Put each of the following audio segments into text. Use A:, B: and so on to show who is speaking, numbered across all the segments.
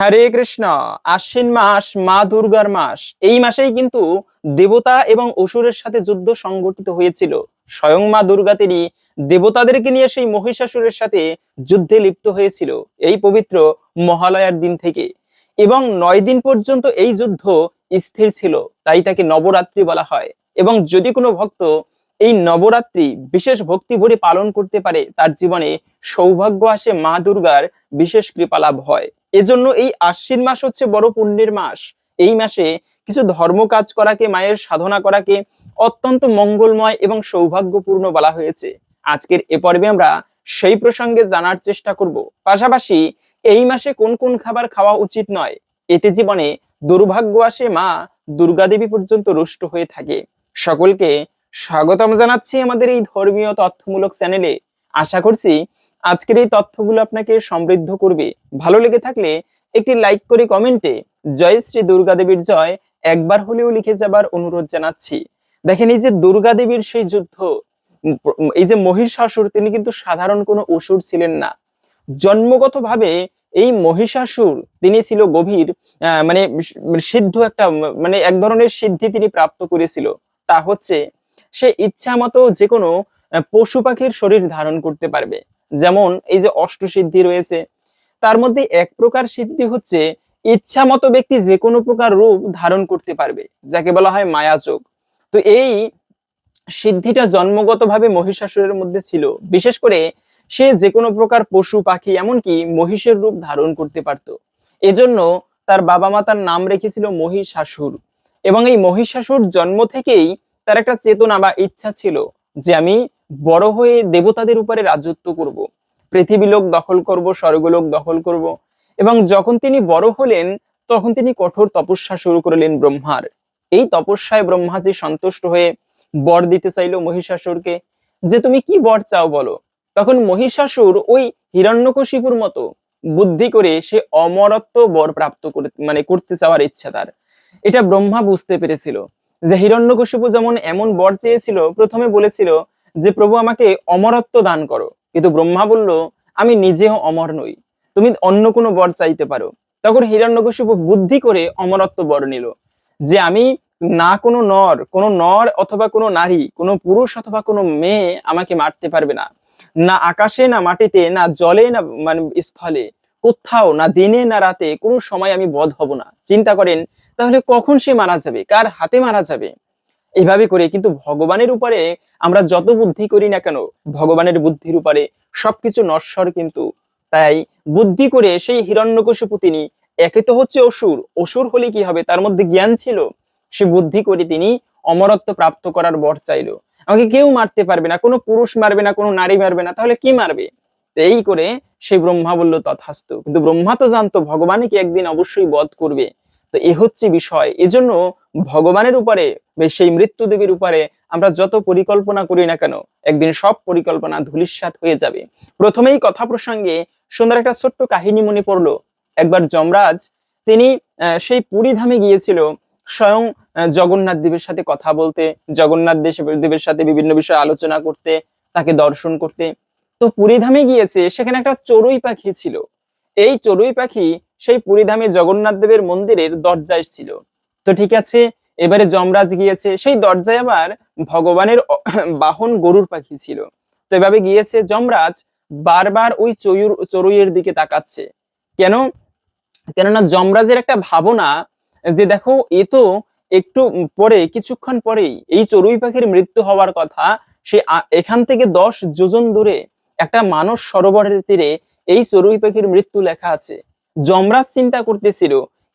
A: হরে কৃষ্ণ। আশ্বিন মাস, মা দুর্গার মাস। এই মাসেই কিন্তু দেবতা এবং অসুরের সাথে যুদ্ধ সংগঠিত হয়েছিল। স্বয়ং মা দুর্গা তিনি দেবতাদেরকে নিয়ে সেই মহিষাসুরের সাথে যুদ্ধে লিপ্ত হয়েছিল এই পবিত্র মহালয়ার দিন থেকে। এবং নয় দিন পর্যন্ত এই যুদ্ধ স্থির ছিল, তাই তাকে নবরাত্রি বলা হয়। এবং যদি কোনো ভক্ত এই নবরাত্রি বিশেষ ভক্তি ভরে পালন করতে পারে, তার জীবনে সৌভাগ্য আসে মা দুর্গার বিশেষ কৃপা লাভ হয়। এজন্য এই আশ্বিন মাস হচ্ছে বড় পুণ্যের মাস। এই মাসে কিছু ধর্ম কাজ করাকে, মায়ের সাধনা করাকে অত্যন্ত মঙ্গলময় এবং সৌভাগ্যপূর্ণ বলা হয়েছে। আজকের এ পর্বে আমরা সেই প্রসঙ্গে জানার চেষ্টা করব। পাশাপাশি এই মাসে কোন কোন খাবার খাওয়া উচিত নয়, এতে জীবনে দুর্ভাগ্য আসে, মা দুর্গা দেবী পর্যন্ত রুষ্ট হয়ে থাকে। সকলকে স্বাগতম জানাচ্ছি আমাদের এই ধর্মীয় তথ্যমূলক চ্যানেলে। আশা করছি আজকের এই তথ্যগুলো আপনাকে সমৃদ্ধ করবে। ভালো লেগে থাকলে একটি লাইক করে কমেন্টে জয় শ্রী দুর্গা দেবীর জয় একবার হলেও লিখে যাবার অনুরোধ জানাচ্ছি। দেখেন এই যে দুর্গা দেবীর সেই যুদ্ধ, এই যে মহিষাসুর, তিনি কিন্তু সাধারণ কোনো অসুর ছিলেন না। জন্মগতভাবে এই মহিষাসুর, তিনি ছিল গভীর মানে সিদ্ধ একটা মানে এক ধরনের সিদ্ধি তিনি প্রাপ্ত করেছিল। তা হচ্ছে সে ইচ্ছা মতো যে কোনো পশু পাখির শরীর ধারণ করতে পারবে। যেমন এই যে অষ্টসিদ্ধি রয়েছে, তার মধ্যে এক প্রকার সিদ্ধি হচ্ছে ইচ্ছা মতো ব্যক্তি যে কোনো প্রকার রূপ ধারণ করতে পারবে, যাকে বলা হয় মায়াযোগ। তো এই সিদ্ধিটা জন্মগতভাবে মহিষাসুরের মধ্যে ছিল। বিশেষ করে সে যে কোনো প্রকার পশু, পাখি, এমনকি মহিষের রূপ ধারণ করতে পারত। এজন্য তার বাবা মা তার নাম রেখেছিল মহিষাসুর। এবং এই মহিষাসুর জন্ম থেকেই তার একটা চেতনা বা ইচ্ছা ছিল যে আমি বড় হয়ে দেবতাদের উপরে রাজত্ব করব। পৃথিবী লোক দখল করব স্বর্গলোক দখল করব। এবং যখন তিনি বড় হলেন, তখন তিনি কঠোর তপস্যা শুরু করলেন ব্রহ্মার। এই তপস্যায় ব্রহ্মাজি সন্তুষ্ট হয়ে বর দিতে চাইলো মহিষাসুরকে যে, তুমি কি বর চাও বলো? তখন মহিষাসুর ওই হিরণ্যকশিপুর মতো বুদ্ধি করে সে অমরত্ব বর প্রাপ্ত করে মানে করতে চাওয়ার ইচ্ছা তার। এটা ব্রহ্মা বুঝতে পেরেছিল। যে, হিরণ্যকশিপু যেমন এমন বর চেয়েছিল, প্রথমে বলেছিল যে প্রভু আমাকে অমরত্ব দান করো। কিন্তু ব্রহ্মা বলল, আমি নিজেও অমর নই। তুমি অন্য কোনো বর চাইতে পারো। তখন হিরণ্যকশিপু বুদ্ধি করে অমরত্ব বর নিল। যে আমি না কোনো নর কোনো নর অথবা কোনো নারী, কোনো পুরুষ অথবা কোনো মেয়ে আমাকে মারতে পারবে না। না আকাশে, না মাটিতে, না জলে, না মানে স্থলে, কোথাও, না দিনে, না রাতে কোনো সময় আমি বধ হব না। চিন্তা করেন, তাহলে কখন সে মারা যাবে? কার হাতে মারা যাবে? এইভাবে করে কিন্তু ভগবানের উপরে আমরা যত বুদ্ধি করি না কেন, ভগবানের বুদ্ধির উপরে সবকিছু নশ্বর কিন্তু। তাই বুদ্ধি করে সেই হিরণ্যকশিপু তিনি একে তো হচ্ছে অসুর অসুর হলে কি হবে? তার মধ্যে জ্ঞান ছিল। সে বুদ্ধি করে তিনি অমরত্ব প্রাপ্ত করার বর চাইলো। আমাকে কেউ মারতে পারবে না, কোনো পুরুষ মারবে না, কোনো নারী মারবে না, তাহলে কি মারবে? এই করে সে ব্রহ্মা বলল, তথাস্তু। কিন্তু ব্রহ্মা তো জানতো ভগবানকে একদিন অবশ্যই বধ করবে? তো এ হচ্ছে বিষয়। এজন্য ভগবানের উপরে সেই মৃত্যু দেবীর উপরে আমরা যত পরিকল্পনা করি না কেন, একদিন সব পরিকল্পনা ধূলিসাৎ হয়ে যাবে। প্রথমেই কথা প্রসঙ্গে সুন্দর একটা ছোট্ট কাহিনী মনে পড়ল। একবার যমরাজ, তিনি সেই পুরী ধামে গিয়েছিল, স্বয়ং জগন্নাথ দেবের সাথে কথা বলতে, জগন্নাথ দেবের সাথে বিভিন্ন বিষয়ে আলোচনা করতে, তাকে দর্শন করতে। তো পুরীধামে গিয়েছে, সেখানে একটা চড়ুই পাখি ছিল। এই চড়ুই পাখি সেই পুরীধামে জগন্নাথ দেবের মন্দিরের দরজায় ছিল। তো ঠিক আছে, এবারে যমরাজ গিয়েছে, সেই দরজায় আবার ভগবানের বাহন গরুর পাখি ছিল। তো এভাবে গিয়েছে যমরাজ, বারবার ওই চয়ুর, চড়ুইয়ের দিকে তাকাচ্ছে। কেন? কেননা যমরাজের একটা ভাবনা যে দেখো, এ তো একটু পরে, কিছুক্ষণ পরেই এই চড়ুই পাখির মৃত্যু হওয়ার কথা, সে এখান থেকে দশ যোজন দূরে একটা মানস সরোবরের তীরে এই চড়ুই পাখির মৃত্যু লেখা আছে। যমরাজ চিন্তা করতেছিল,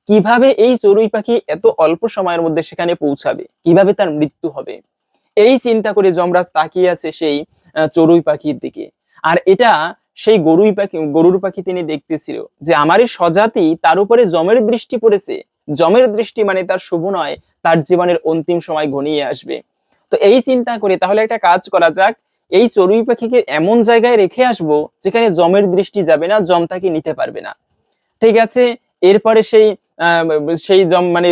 A: কীভাবে এই চড়ুই পাখি এত অল্প সময়ের মধ্যে সেখানে পৌঁছাবে? কীভাবে তার মৃত্যু হবে? এই চিন্তা করে যমরাজ তাকিয়ে আছে সেই চড়ুই পাখির দিকে। আর এটা সেই গরুই পাখি, গরুর পাখি তিনি দেখতেছিল যে আমারই স্বজাতি তার উপরে জমের দৃষ্টি পড়েছে। জমের দৃষ্টি মানে তার শুভ নয়, তার জীবনের অন্তিম সময় ঘনিয়ে আসবে। তো এই চিন্তা করে তাহলে একটা কাজ করা যাক, এই চড়ুই পাখিকে এমন জায়গায় রেখে আসব যেখানে জমের দৃষ্টি যাবে না জম তাকে নিতে পারবে না। ঠিক আছে? এরপরে সেই সেই জম মানে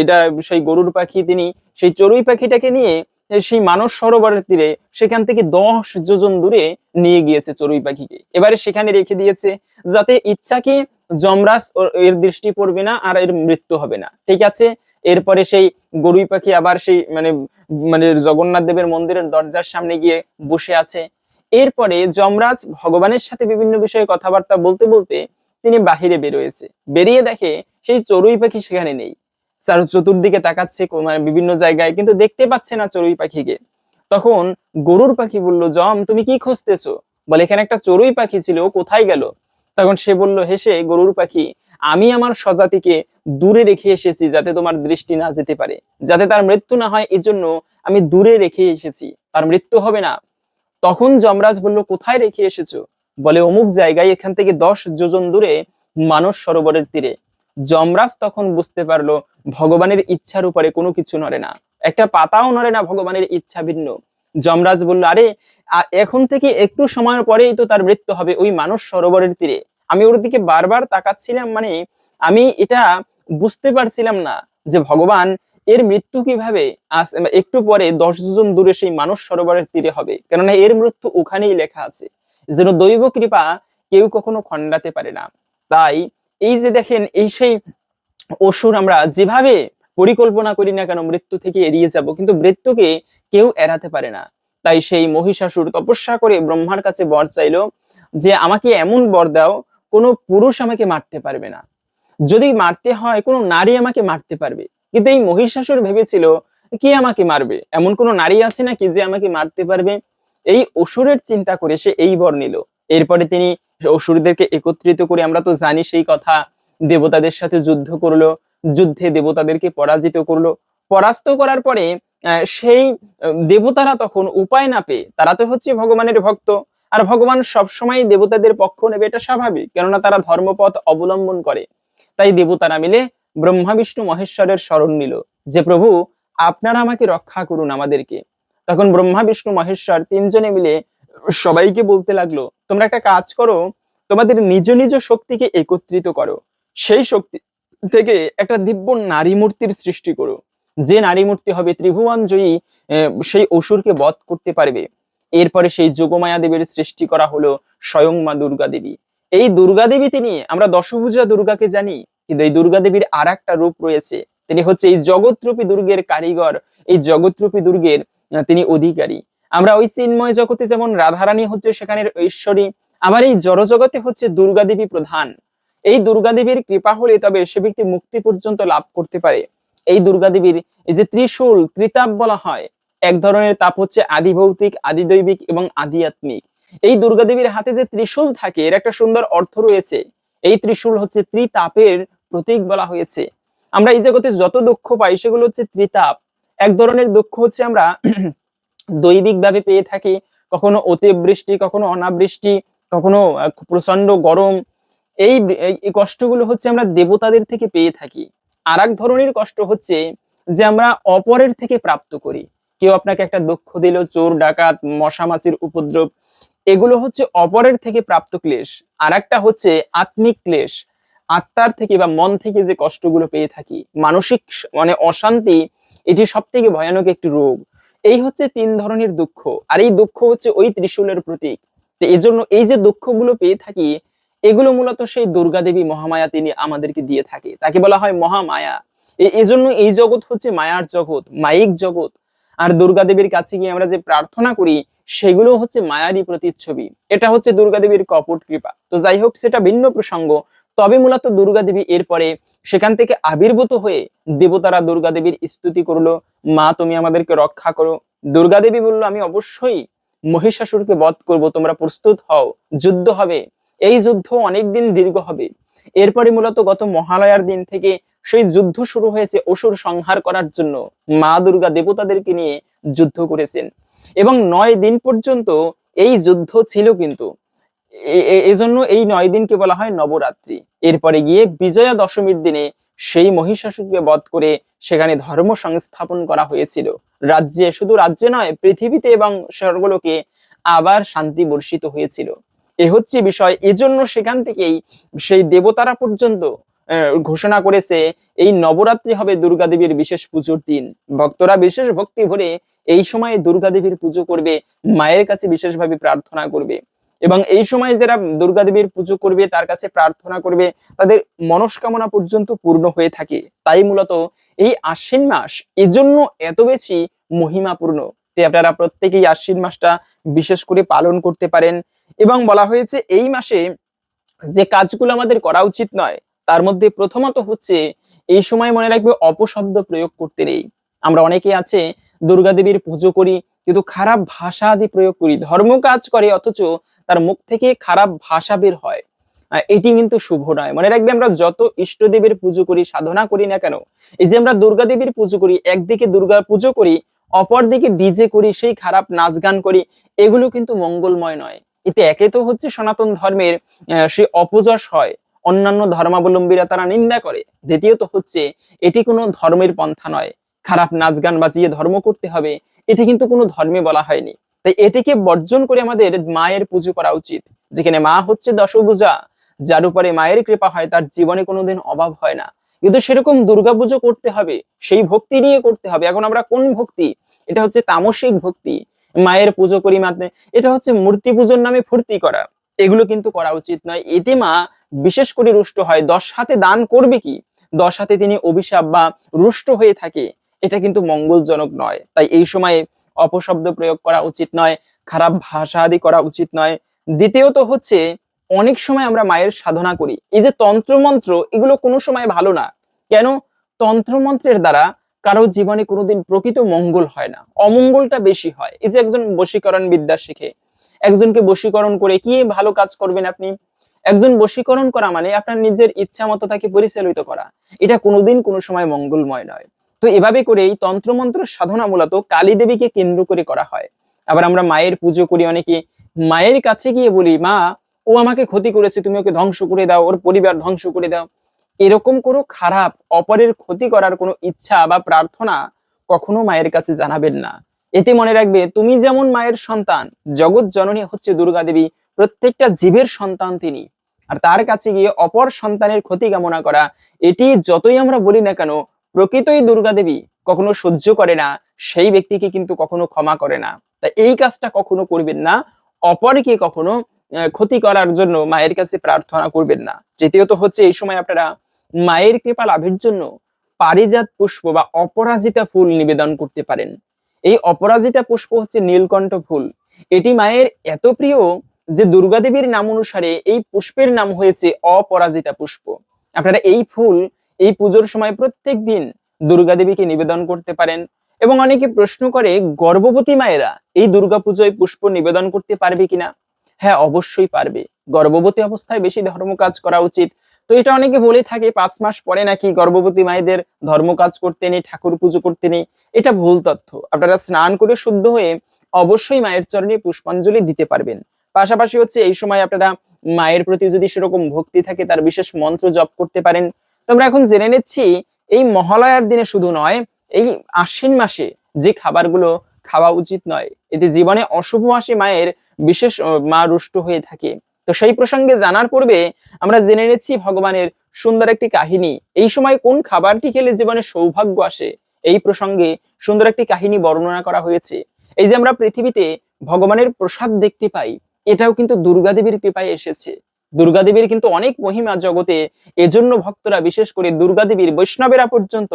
A: এটা সেই গরুর পাখি তিনি, সেই চড়ুই পাখিটাকে নিয়ে সেই মানস সরোবরের তীরে সেখান থেকে দশ যোজন দূরে নিয়ে গিয়েছে চড়ুই পাখিকে। এবারে সেখানে রেখে দিয়েছে যাতে ইচ্ছাকে ওর- এর দৃষ্টি পড়বে না আর এর মৃত্যু হবে না। ঠিক আছে? এরপরে সেই গরুই পাখি আবার সেই মানে মানে জগন্নাথ দেবের মন্দিরের দরজার সামনে গিয়ে বসে আছে। এরপরে যমরাজ ভগবানের সাথে বিভিন্ন বিষয়ে কথাবার্তা বলতে বলতে তিনি বাহিরে বেরোয়েছে। বেরিয়ে দেখে সেই চড়ুই পাখি সেখানে নেই। তার চতুর্দিকে তাকাচ্ছে মানে বিভিন্ন জায়গায়, কিন্তু দেখতে পাচ্ছে না চড়ুই পাখিকে। তখন গরুর পাখি বলল, জম, তুমি কি খুঁজতেছো? বলে, এখানে একটা চড়ুই পাখি ছিল কোথায় গেল? তখন সে বলল, হেসে, গরুর পাখি, আমি আমার স্বজাতিকে দূরে রেখে এসেছি যাতে তোমার দৃষ্টি না যেতে পারে। যাতে তার মৃত্যু না হয়, এজন্য আমি দূরে রেখে এসেছি। তার মৃত্যু হবে না। তখন যমরাজ বলল, কোথায় রেখে এসেছ? বলে অমুক জায়গায় এখান থেকে দশ যোজন দূরে মানস সরোবরের তীরে। যমরাজ তখন বুঝতে পারল, ভগবানের ইচ্ছার উপরে কোনো কিছু নড়ে না। একটা পাতাও নড়ে না, ভগবানের ইচ্ছা ভিন্ন। যমরাজ বলল, আরে এখন থেকে একটু সময় পরেই তো তার মৃত্যু হবে ওই মানস সরোবরের তীরে। আমি ওর দিকে বারবার তাকাচ্ছিলাম মানে আমি এটা বুঝতে পারছিলাম না যে ভগবান এর মৃত্যু কীভাবে একটু পরে দশ জন দূরে সেই মানস সরোবরের তীরে হবে। কেননা এর মৃত্যু ওখানেই লেখা আছে। যেন দৈব কৃপা কেউ কখনো খণ্ডাতে পারে না। তাই এই যে দেখেন, এই সেই অসুর আমরা যেভাবে পরিকল্পনা করি না কেন, মৃত্যু থেকে এড়িয়ে যাব, কিন্তু মৃত্যুকে কেউ এড়াতে পারে না। তাই সেই মহিষাসুর তপস্যা করে ব্রহ্মার কাছে বর চাইলো যে, আমাকে এমন বর দাও, কোনো পুরুষ আমাকে মারতে পারবে না। যদি মারতে হয়, কোনো নারী আমাকে মারতে পারবে। কিন্তু এই মহিষাসুর ভেবেছিল, কে আমাকে মারবে? এমন কোনো নারী আছে নাকি যে আমাকে মারতে পারবে? এই অসুরের চিন্তা করে সে এই বর নিল। এরপরে তিনি অসুরদেরকে একত্রিত করে, আমরা তো জানি সেই কথা, দেবতাদের সাথে যুদ্ধ করল, যুদ্ধে দেবতাদেরকে পরাজিত করল। পরাস্ত করার পরে সেই দেবতারা তখন উপায় না পেয়ে, তারা তো হচ্ছে ভগবানের ভক্ত, আর ভগবান সবসময় দেবতাদের পক্ষ নেবে, এটা স্বাভাবিক, কেননা তারা ধর্মপথ অবলম্বন করে। তাই দেবতারা মিলে ব্রহ্মা, বিষ্ণু, মহেশ্বরের শরণ নিল, যে প্রভু, আপনারা আমাকে রক্ষা করুন আমাদেরকে। তখন ব্রহ্মা, বিষ্ণু, মহেশ্বর তিনজনে মিলে সবাইকে বলতে লাগল, তোমরা একটা কাজ করো, তোমাদের নিজ নিজ শক্তিকে একত্রিত করো। সেই শক্তি থেকে একটা দিব্য নারী মূর্তির সৃষ্টি করো। যে নারী মূর্তি হবে ত্রিভুবন জয়ী সেই অসুরকে বধ করতে পারবে। এরপরে সেই যোগমায়া দেবীর সৃষ্টি করা হলো স্বয়ং মা দুর্গা দেবী। এই দুর্গা দেবী তিনি, আমরা দশভুজা দুর্গাকে জানি, কিন্তু এই দুর্গা দেবীর আর একটা রূপ রয়েছে। তিনি হচ্ছে এই জগৎরূপী দুর্গের কারিগর। এই জগৎরূপী দুর্গের তিনি অধিকারী। আমরা ওই চিন্ময় জগতে যেমন রাধারানী হচ্ছে সেখানের ঐশ্বরী, আবার এই জড়জগতে হচ্ছে দুর্গা দেবী প্রধান। এই দুর্গা দেবীর কৃপা হলে তবে সে ব্যক্তি মুক্তি পর্যন্ত লাভ করতে পারে। এই দুর্গা দেবীর এই যে ত্রিশূল, ত্রিতাপ বলা হয়, এক ধরনের তাপ হচ্ছে আদি ভৌতিক আদি দৈবিক এবং আদি আত্মিক এই দুর্গা দেবীর হাতে যে ত্রিশূল থাকে, এর একটা সুন্দর অর্থ রয়েছে। এই ত্রিশূল হচ্ছে ত্রিতাপের প্রতীক বলা হয়েছে। আমরা এই জগতে যত দুঃখ পাই, সেগুলো হচ্ছে ত্রিতাপ। এক ধরনের দুঃখ হচ্ছে আমরা দৈবিক ভাবে পেয়ে থাকি, কখনো অতিবৃষ্টি, কখনো অনাবৃষ্টি, কখনো প্রচণ্ড গরম। এই, এই- কষ্টগুলো হচ্ছে আমরা দেবতাদের থেকে পেয়ে থাকি। আর এক ধরনের কষ্ট হচ্ছে যে আমরা অপরের থেকে প্রাপ্ত করি। কেউ আপনাকে একটা দুঃখ দিল, চোর, ডাকাত, মশা মাছির উপদ্রব, এগুলো হচ্ছে অপরের থেকে প্রাপ্ত ক্লেশ। আর একটা হচ্ছে আত্মিক ক্লেশ। আত্মার থেকে বা মন থেকে যে কষ্টগুলো পেয়ে থাকি, মানসিক মানে অশান্তি, এটি সব থেকে ভয়ানক একটি রোগ। এই হচ্ছে তিন ধরনের দুঃখ, আর এই দুঃখ হচ্ছে ওই ত্রিশূলের প্রতীক। তো এই জন্য এই যে দুঃখগুলো পেয়ে থাকি, এগুলো মূলত সেই দুর্গা দেবী মহামায়া তিনি আমাদেরকে দিয়ে থাকে। তাকে বলা হয় মহামায়া। এজন্য এই জগৎ হচ্ছে মায়ার জগৎ, মায়িক জগৎ। আর দুর্গা দেবীর কাছে গিয়ে আমরা যে প্রার্থনা করি সেগুলো হচ্ছে মায়ারই প্রতিচ্ছবি। এটা হচ্ছে দুর্গা দেবীর কপট কৃপা। তো যাই হোক, সেটা ভিন্ন প্রসঙ্গ তবে মূলত দুর্গা দেবী এরপরে সেখান থেকে আবির্ভূত হয়ে দেবতারা দুর্গা দেবীর স্তুতি করল। মা, তুমি আমাদেরকে রক্ষা করো। দুর্গা দেবী বলল, আমি অবশ্যই মহিষাসুরকে বধ করব, তোমরা প্রস্তুত হও, যুদ্ধ হবে। এই যুদ্ধ অনেকদিন দীর্ঘ হবে। এরপরে মূলত গত মহালয়ার দিন থেকে সেই যুদ্ধ শুরু হয়েছে অসুর সংহার করার জন্য। মা দুর্গা দেবতাদেরকে নিয়ে যুদ্ধ করেছেন। এবং নয় দিন পর্যন্ত এই যুদ্ধ ছিল কিন্তু। এজন্য এই নয় দিনকে বলা হয় নবরাত্রি। এরপরে গিয়ে বিজয়া দশমীর দিনে সেই মহিষাসুরকে বধ করে সেখানে ধর্ম সংস্থাপন করা হয়েছিল। রাজ্যে শুধু রাজ্যে নয়, পৃথিবীতে এবং স্বর্গলোকে আবার শান্তি বর্ষিত হয়েছিল। এ হচ্ছে বিষয়। এজন্য সেখান থেকেই সেই দেবতারা পর্যন্ত ঘোষণা করেছে, এই নবরাত্রি হবে দুর্গা দেবীর বিশেষ পুজোর দিন। ভক্তরা বিশেষ ভক্তি ভরে এই সময়ে দুর্গা দেবীর পুজো করবে, মায়ের কাছে বিশেষভাবে প্রার্থনা করবে। এবং এই সময় যারা দুর্গা দেবীর পুজো করবে, তার কাছে প্রার্থনা করবে, তাদের মনস্কামনা পর্যন্ত পূর্ণ হয়ে থাকে। তাই মূলত এই আশ্বিন মাস এজন্য এত বেশি মহিমাপূর্ণ। তাই আপনারা প্রত্যেকেই আশ্বিন মাসটা বিশেষ করে পালন করতে পারেন এবং বলা হয়েছে এই মাসে যে কাজগুলো আমাদের করা উচিত নয়, তার মধ্যে প্রথমত হচ্ছে এই সময় মনে রাখবে অপশব্দ প্রয়োগ করতে নেই। আমরা অনেকে আছে, দুর্গা দেবীর পুজো করি, কিন্তু খারাপ ভাষা আদি প্রয়োগ করি, ধর্ম কাজ করে, অথচ তার মুখ থেকে খারাপ ভাষা বের হয়। এটি কিন্তু শুভ নয়। মনে রাখবে আমরা যত ইষ্ট দেবীর পুজো করি, সাধনা করি না কেন, এই যে আমরা দুর্গা দেবীর পুজো করি, একদিকে দুর্গা পুজো করি, অপরদিকে ডিজে করি, সেই খারাপ নাচ গান করি, এগুলো কিন্তু মঙ্গলময় নয়। এতে একে তো হচ্ছে সনাতন ধর্মের সে অপযশ হয়, অন্যান্য ধর্মাবলম্বীরা তারা নিন্দা করে। দ্বিতীয়ত হচ্ছে, এটি কোনো ধর্মের পন্থা নয়। খারাপ নাচ গান বাজিয়ে ধর্ম করতে হবে, এটি কিন্তু কোনো ধর্মে বলা হয়নি। তাই এটিকে বর্জন করে আমাদের মায়ের পুজো করা উচিত, যেখানে মা হচ্ছে দশভূজা, যার উপরে মায়ের কৃপা হয়, তার জীবনে কোনোদিন অভাব হয় না। কিন্তু সেরকম দুর্গাপুজো করতে হবে, সেই ভক্তি নিয়ে করতে হবে। এখন আমরা কোন ভক্তি? এটা হচ্ছে তামসিক ভক্তি, মায়ের পুজো করি মাত্র এটা হচ্ছে মূর্তি পুজোর নামে ফুর্তি করা। এগুলো কিন্তু করা উচিত নয়। এতে মা বিশেষ করে রুষ্ট হয়। দশ হাতে দান করবে কি? দশ হাতে তিনি অভিশাপ বা রুষ্ট হয়ে থাকে। এটা কিন্তু মঙ্গলজনক নয়। তাই এই সময়ে অপশব্দ প্রয়োগ করা উচিত নয়, খারাপ ভাষা আদি করা উচিত নয়। দ্বিতীয়ত হচ্ছে, অনেক সময় আমরা মায়ের সাধনা করি। এই যে তন্ত্রমন্ত্র, এগুলো কোনো সময় ভালো না। কেন? তন্ত্রমন্ত্রের দ্বারা কারও জীবনে কোনোদিন প্রকৃত মঙ্গল হয় না। অমঙ্গলটা বেশি হয়। এই যে একজন বশীকরণ বিদ্যা শিখে। একজনকে বশীকরণ করে কি ভালো কাজ করবেন আপনি? একজন বশীকরণ করা মানে আপনার নিজের ইচ্ছা মতো তাকে পরিচালিত করা। এটা কোনোদিন কোনো সময় মঙ্গলময় নয়। তো এভাবে করে এই তন্ত্রমন্ত্র সাধনা মূলত কালী দেবীকে কেন্দ্র করে করা হয়। আবার আমরা মায়ের পুজো করি অনেকে। মায়ের কাছে গিয়ে বলি, মা, ও আমাকে ক্ষতি করেছে, তুমি ওকে ধ্বংস করে দাও, ওর পরিবার ধ্বংস করে দাও। এরকম কোনো খারাপ, অপরের ক্ষতি করার কোনো ইচ্ছা বা প্রার্থনা কখনো মায়ের কাছে জানাবেন না। এতে মনে রাখবে, তুমি যেমন মায়ের সন্তান, জগৎ জননী হচ্ছে দুর্গা দেবী প্রত্যেকটা জীবের সন্তান তিনি। আর তার কাছে গিয়ে অপর সন্তানের ক্ষতি কামনা করা, এটি যতই আমরা বলি না কেন প্রকৃতই দুর্গা দেবী কখনো সহ্য করে না, সেই ব্যক্তিকে কিন্তু কখনো ক্ষমা করে না। তা এই কাজটা কখনো করবেন না, অপরকে কখনো ক্ষতি করার জন্য মায়ের কাছে প্রার্থনা করবেন না। তৃতীয়ত হচ্ছে এই সময় আপনারা মায়ের কৃপা লাভের জন্য পারিজাত পুষ্প বা অপরাজিতা ফুল নিবেদন করতে পারেন। এই অপরাজিতা পুষ্প হচ্ছে নীলকণ্ঠ ফুল। এটি মায়ের এত প্রিয় যে দুর্গা দেবীর নাম অনুসারে এই পুষ্পের নাম হয়েছে অপরাজিতা পুষ্প। আপনারা এই ফুল এই পুজোর সময় প্রত্যেক দিন দুর্গা দেবীকে নিবেদন করতে পারেন এবং অনেকে প্রশ্ন করে, গর্ভবতী মায়েরা এই দুর্গা পুজোয় পুষ্প নিবেদন করতে পারবে কিনা? হ্যাঁ অবশ্যই পারবে। গর্ভবতী অবস্থায় বেশি ধর্ম কাজ করা উচিত। তো এটা অনেকে বলে থাকে, পাঁচ মাস পরে নাকি গর্ভবতী মায়েদের ধর্ম কাজ করতে নেই, ঠাকুর পুজো করতে নেই। এটা ভুল তথ্য। আপনারা স্নান করে শুদ্ধ হয়ে অবশ্যই মায়ের চরণে পুষ্পাঞ্জলি দিতে পারবেন। পাশাপাশি হচ্ছে এই সময় আপনারা মায়ের প্রতি যদি সেরকম ভক্তি থাকে, তার বিশেষ মন্ত্র জপ করতে পারেন। তো আমরা এখন জেনে নিচ্ছি, এই মহালয়ার দিনে শুধু নয়, এই আশ্বিন মাসে যে খাবারগুলো খাওয়া উচিত নয়, এতে জীবনে অশুভ আসে মায়ের বিশেষ মা রুষ্ট হয়ে থাকে। তো সেই প্রসঙ্গে জানার পূর্বে আমরা জেনে নিচ্ছি ভগবানের সুন্দর একটি কাহিনী। এই সময় কোন খাবারটি খেলে জীবনে সৌভাগ্য আসে? এই প্রসঙ্গে সুন্দর একটি কাহিনী বর্ণনা করা হয়েছে। এই যে আমরা পৃথিবীতে ভগবানের প্রসাদ দেখতে পাই, এটাও কিন্তু দুর্গা দেবীর কৃপায় এসেছে। দুর্গা দেবীর কিন্তু অনেক মহিমা জগতে, এজন্য ভক্তরা বিশেষ করে দুর্গা দেবীর বৈষ্ণবেরা পর্যন্ত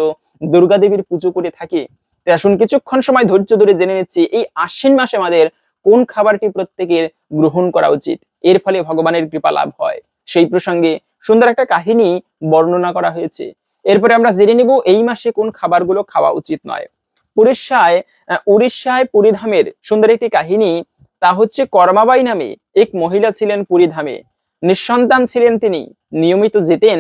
A: দুর্গা দেবীর পুজো করে থাকে। আসুন কিছুক্ষণ সময় ধৈর্য ধরে জেনে নিচ্ছি, এই আশ্বিন মাসে আমাদের কোন খাবারটি প্রত্যেকের গ্রহণ করা উচিত? এর ফলে ভগবানের কৃপা লাভ হয়। সেই প্রসঙ্গে সুন্দর একটা কাহিনী বর্ণনা করা হয়েছে। এরপরে আমরা জেনে নিব এই মাসে কোন খাবারগুলো খাওয়া উচিত নয়। উড়িষ্যায় উড়িষ্যায় পুরীধামের সুন্দর একটি কাহিনী, তা হচ্ছে কর্মাবাই নামে এক মহিলা ছিলেন পুরীধামে। নিঃসন্তান ছিলেন তিনি। নিয়মিত যেতেন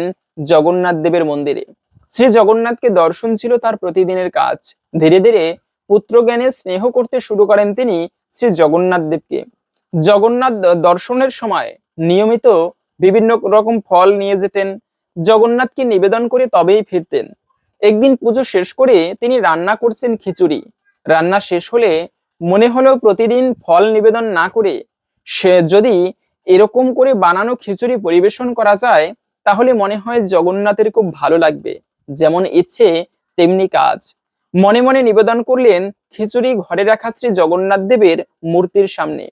A: জগন্নাথ দেবের মন্দিরে। শ্রী জগন্নাথকে দর্শন ছিল তার প্রতিদিনের কাজ। ধীরে ধীরে পুত্র জ্ঞানে স্নেহ করতে শুরু করেন তিনি শ্রী জগন্নাথ দেবকে। জগন্নাথ দর্শনের সময় নিয়মিত বিভিন্ন রকম ফল নিয়ে যেতেন। জগন্নাথকে নিবেদন করে তবেই ফিরতেন। একদিন পুজো শেষ করে তিনি রান্না করছেন খিচুড়ি। রান্না শেষ হলে মনে হলো প্রতিদিন ফল নিবেদন না করে সে যদি এরকম করে বানানো খিচুড়ি পরিবেশন করা যায়, তাহলে মনে হয় জগন্নাথের খুব ভালো লাগবে। যেমন ইচ্ছে, তেমনি কাজ। মনে মনে নিবেদন করলেন খিচুড়ি ঘরে রাখা শ্রী জগন্নাথ দেবের মূর্তির সামনে।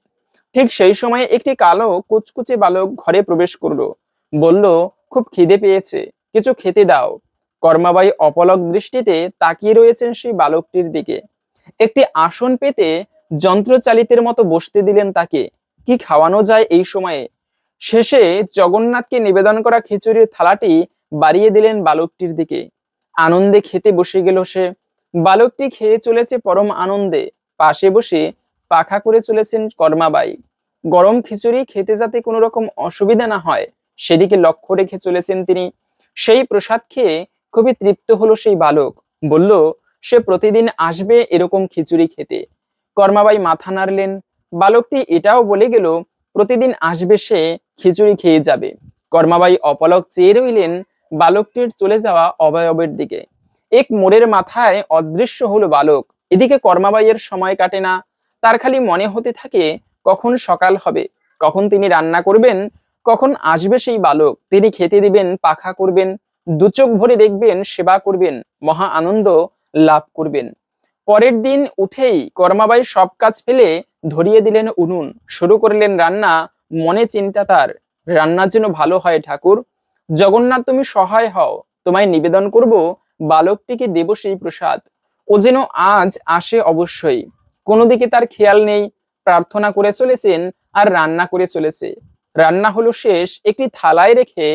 A: ঠিক সেই সময় একটি কালো কুচকুচে বালক ঘরে প্রবেশ করল। বলল, খুব খিদে পেয়েছে, কিছু খেতে দাও। কর্মাবাই অপলক দৃষ্টিতে তাকিয়ে রয়েছেন সেই বালকটির দিকে। একটি আসন পেতে যন্ত্রচালিতের মতো বসতে দিলেন তাকে। কি খাওয়ানো যায় এই সময়ে? শেষে জগন্নাথকে নিবেদন করা খিচুড়ির থালাটি বাড়িয়ে দিলেন বালকটির দিকে। আনন্দে খেতে বসে গেল সে। বালকটি খেয়ে চলেছে পরম আনন্দে। পাশে বসে পাখা করে চলেছেন কর্মাবাই। গরম খিচুড়ি খেতে যাতে কোনো রকম অসুবিধা না হয়, সেদিকে লক্ষ্য রেখে চলেছেন তিনি। সেই প্রসাদ খেয়ে খুবই তৃপ্ত হলো সেই বালক। বলল, সে প্রতিদিন আসবে এরকম খিচুড়ি খেতে। কর্মাবাই মাথা নাড়লেন। বালকটি এটাও বলে গেল, প্রতিদিন আসবে সে, খিচুড়ি খেয়ে যাবে। কর্মাবাই অপলক চেয়ে রইলেন বালকটির চলে যাওয়া অবয়বের দিকে। এক মোড়ের মাথায় অদৃশ্য হলো বালক। এদিকে কর্মাবাইয়ের সময় কাটে না। তার খালি মনে হতে থাকে, কখন সকাল হবে? কখন তিনি রান্না করবেন? কখন আসবে সেই বালক? তিনি খেতে দিবেন, পাখা করবেন দুচোখ ভরে দেখবেন, সেবা করবেন, মহা আনন্দ লাভ করবেন। পরের দিন উঠেই কর্মাবাই সব কাজ ফেলে ধরিয়ে দিলেন উনুন, শুরু করলেন রান্না। মনে চিন্তা তার, রান্না যেন ভালো হয় ঠাকুর। জগন্নাথ তুমি সহায় হও, তোমায় নিবেদন করব, বালকটিকে দেব সেই প্রসাদ। ও যেন আজ আসে অবশ্যই। কোনো দিকে তার খেয়াল নেই, প্রার্থনা করে চলেছেন আর রান্না করে চলেছে। রান্না হলো শেষ, একটি থালায় রেখে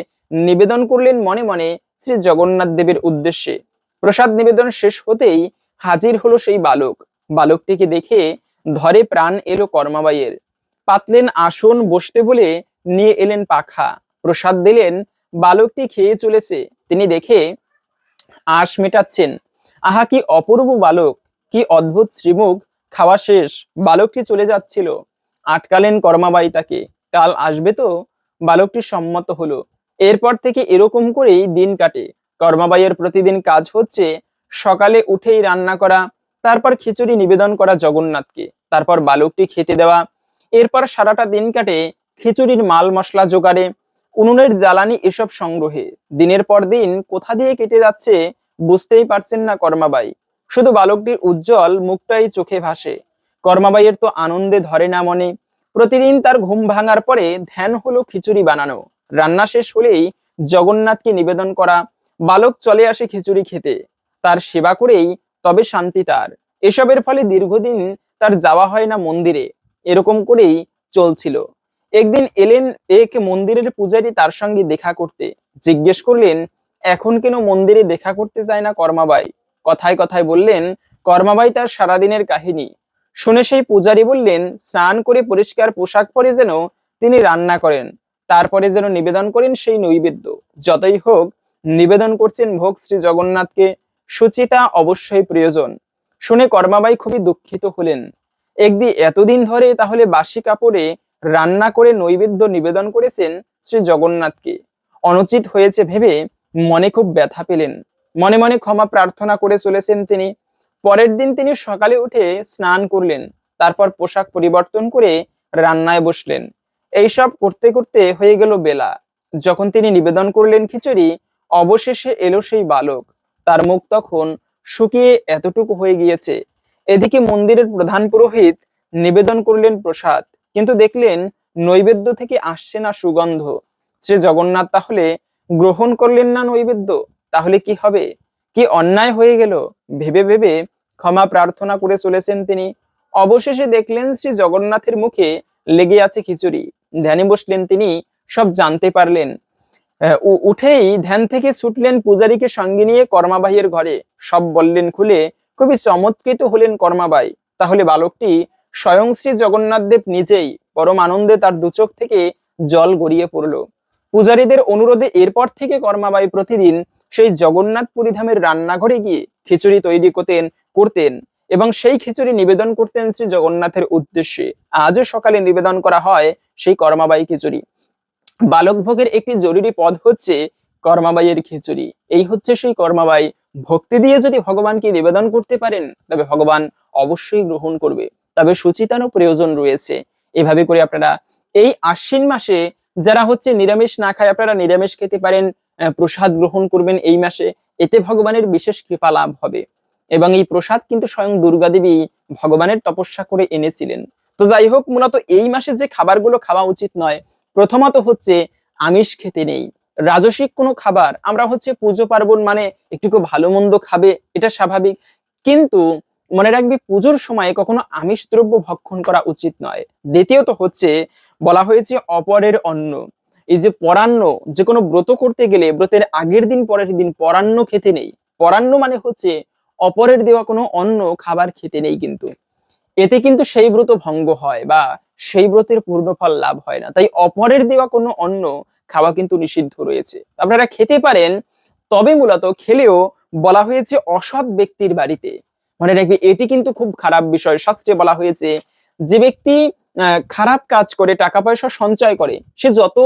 A: নিবেদন করলেন মনে মনে শ্রী জগন্নাথ দেবের উদ্দেশ্যে। প্রসাদ নিবেদন শেষ হতেই হাজির হলো সেই বালক। বালকটিকে দেখে ধরে প্রাণ এলো কর্মাবাইয়ের। পাতলেন আসন বসতে বলে নিয়ে এলেন পাখা। প্রসাদ দিলেন, বালকটি খেয়ে চলেছে। তিনি দেখে আশ মেটাচ্ছেন। আহা, কি অপূর্ব বালক, কি অদ্ভুত শ্রীমুখ, খাওয়া শেষ, বালকটি চলে যাচ্ছিল। আটকালেন কর্মাবাই তাকে। কাল আসবে তো? বালকটি সম্মত হলো। এরপর থেকে এরকম করেই দিন কাটে। কর্মাবাইয়ের প্রতিদিন কাজ হচ্ছে সকালে উঠেই রান্না করা, তারপর খিচুড়ি নিবেদন করা জগন্নাথকে। তারপর বালকটি খেতে দেওয়া, এরপর সারাটা দিন কাটে খিচুড়ির মাল মশলা জোগাড়ে, উনুনের জ্বালানি এসব সংগ্রহে। দিনের পর দিন কোথা দিয়ে কেটে যাচ্ছে বুঝতেই পারছেন না কর্মাবাই। শুধু বালকটির উজ্জ্বল মুখটাই চোখে ভাসে। কর্মাবাইয়ের তো আনন্দে ধরে না মনে। প্রতিদিন তার ঘুম ভাঙার পরে ধ্যান হলো খিচুড়ি বানানো। রান্না শেষ হলেই জগন্নাথকে নিবেদন করা, বালক চলে আসে খিচুড়ি খেতে। তার সেবা করেই তবে শান্তি তার। এসবের ফলে দীর্ঘদিন তার যাওয়া হয় না মন্দিরে। এরকম করেই চলছিল। একদিন এলেন এক মন্দিরের পূজারী তার সঙ্গে দেখা করতে। জিজ্ঞেস করলেন, এখন কেন মন্দিরে দেখা করতে যায় না কর্মাবাই? কথায় কথায় বললেন, কর্মাবাই তার সারাদিনের কাহিনী। শুনে সেই পূজারী বললেন, স্নান করে পরিষ্কার পোশাক পরে যেন তিনি রান্না করেন। তারপরে যেন নিবেদন করেন সেই নৈবেদ্য। যতই হোক, নিবেদন করছেন ভোগ শ্রী জগন্নাথকে। সুচিতা অবশ্যই প্রয়োজন। শুনে কর্মাবাই খুবই দুঃখিত হলেন। একদি এতদিন ধরে তাহলে বাসি কাপড়ে রান্না করে নৈবেদ্য নিবেদন করেছেন শ্রী জগন্নাথকে। অনুচিত হয়েছে ভেবে মনে খুব ব্যথা পেলেন। মনে মনে ক্ষমা প্রার্থনা করে চলেছেন তিনি। পরের দিন তিনি সকালে উঠে স্নান করলেন, তারপর পোশাক পরিবর্তন করে রান্নায় বসলেন। এইসব করতে করতে হয়ে গেল বেলা। যখন তিনি নিবেদন করলেন খিচুড়ি, অবশেষে এলো সেই বালক। তার মুখ তখন শুকিয়ে এতটুকু হয়ে গিয়েছে। এদিকে মন্দিরের প্রধান পুরোহিত নিবেদন করলেন প্রসাদ, কিন্তু দেখলেন নৈবেদ্য থেকে আসছে না সুগন্ধ। শ্রী জগন্নাথ তাহলে গ্রহণ করলেন না নৈবেদ্য, তাহলে কি হবে? কি অন্যায় হয়ে গেল? ভেবে ভেবে ক্ষমা প্রার্থনা করে চলেছেন তিনি। অবশেষে দেখলেন শ্রী জগন্নাথের মুখে লেগে আছে খিচুড়ি। ধ্যানে বসলেন তিনি, সব জানতে পারলেন। উঠেই ধ্যান থেকে ছুটলেন পূজারীকে সঙ্গে নিয়ে কর্মাবাহীর ঘরে। সব বললেন খুলে, খুবই চমৎকৃত হলেন কর্মাবাই। তাহলে বালকটি স্বয়ং শ্রী জগন্নাথ দেব নিজেই পরম আনন্দে তার দুচোখ থেকে জল গড়িয়ে পড়ল। পূজারীদের অনুরোধে এরপর থেকে কর্মাবাই প্রতিদিন সেই জগন্নাথ পুরীধামের রান্নাঘরে গিয়ে খিচুড়ি তৈরি করতেন করতেন এবং সেই খিচুড়ি নিবেদন করতেন শ্রী জগন্নাথের উদ্দেশ্যে। আজও সকালে নিবেদন করা হয় সেই কর্মাবাই খিচুড়ি। বালক ভোগের একটি জরুরি পদ হচ্ছে কর্মাবাইয়ের খিচুড়ি। এই হচ্ছে সেই কর্মাবাই। ভক্তি দিয়ে যদি ভগবানকে নিবেদন করতে পারেন, তবে ভগবান অবশ্যই গ্রহণ করবে। তবে সুচিতারও প্রয়োজন রয়েছে। এভাবে করে আপনারা এই আশ্বিন মাসে যারা হচ্ছে নিরামিষ না খায়, আপনারা নিরামিষ খেতে পারেন প্রসাদ গ্রহণ করবেন এই মাসে। এতে ভগবানের বিশেষ কৃপা লাভ হবে। এবং এই প্রসাদ কিন্তু স্বয়ং দুর্গা দেবী ভগবানের তপস্যা করে এনেছিলেন। তো যাই হোক, মূলত এই মাসে যে খাবারগুলো খাওয়া উচিত নয় প্রথমত হচ্ছে আমিষ খেতে নেই। রাজসিক কোনো খাবার, আমরা হচ্ছে পুজো পার্বণ মানে একটু ভালো মন্দ খাবে, এটা স্বাভাবিক। কিন্তু মনে রাখবি পুজোর সময় কখনো আমিষ দ্রব্য ভক্ষণ করা উচিত নয়। দ্বিতীয়ত হচ্ছে বলা হয়েছে অপরের অন্ন। এই যে পরান্ন, যে কোনো ব্রত করতে গেলে ব্রতের আগের দিন, পরের দিন পরান্ন খেতে নেই। পরান্ন মানে হচ্ছে অপরের দেওয়া কোনো অন্ন খাবার খেতে নেই কিন্তু। এতে কিন্তু সেই ব্রত ভঙ্গ হয় বা সেই ব্রতের পূর্ণ ফল লাভ হয় না। তাই অপরের দেওয়া কোনো অন্ন খাওয়া কিন্তু নিষিদ্ধ রয়েছে। আপনারা খেতে পারেন, তবে মূলত খেলেও বলা হয়েছে অসৎ ব্যক্তির বাড়িতে। মানে রাখবি, এটি কিন্তু খুব খারাপ বিষয়। শাস্ত্রে বলা হয়েছে, যে ব্যক্তি খারাপ কাজ করে টাকা পয়সা সঞ্চয় করে, সে যত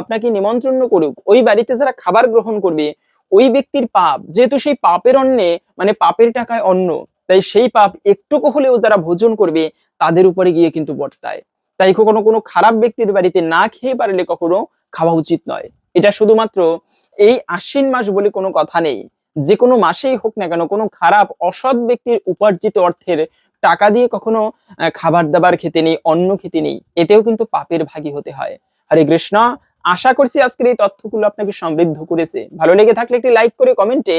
A: আপনাকে নিমন্ত্রণ করুক, ওই বাড়িতে যারা খাবার গ্রহণ করবে, ওই ব্যক্তির পাপ, যেহেতু সেই পাপের অন্নে মানে পাপের টাকায় অন্ন, তাই সেই পাপ একটুকু হলেও যারা ভোজন করবে, তাদের উপরে গিয়ে কিন্তু বর্তায়। তাই কখনো কোনো খারাপ ব্যক্তির বাড়িতে না খেয়ে পারলে কখনো খাওয়া উচিত নয়। এটা শুধুমাত্র এই আশ্বিন মাস বলে কোনো কথা নেই। যে কোনো মাসেই হোক না কেন কোনো খারাপ, অসৎ ব্যক্তির উপার্জিত অর্থের টাকা দিয়ে কখনো খাবার দাবার খেতে নেই, অন্ন খেতে নেই, এতেও কিন্তু পাপের ভাগী হতে হয়। হরে কৃষ্ণ আশা করছি আজকের এই তথ্যগুলো আপনাকে সমৃদ্ধ করেছে। ভালো লেগে থাকলে একটি লাইক করে কমেন্টে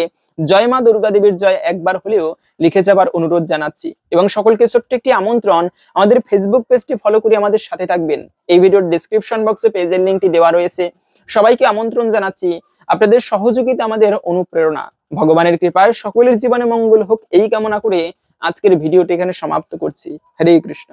A: জয় মা দুর্গা দেবীর জয় একবার হলেও লিখে যাবার অনুরোধ জানাচ্ছি। এবং সকলকে ছোট্ট একটি আমন্ত্রণ, আমাদের ফেসবুক পেজটি ফলো করে আমাদের সাথে থাকবেন। এই ভিডিওর ডিসক্রিপশন বক্সে পেজের লিঙ্কটি দেওয়া রয়েছে। সবাইকে আমন্ত্রণ জানাচ্ছি। আপনাদের সহযোগিতা আমাদের অনুপ্রেরণা। ভগবানের কৃপায় সকলের জীবনে মঙ্গল হোক, এই কামনা করে আজকের ভিডিওটি এখানে সমাপ্ত করছি। হরে কৃষ্ণ।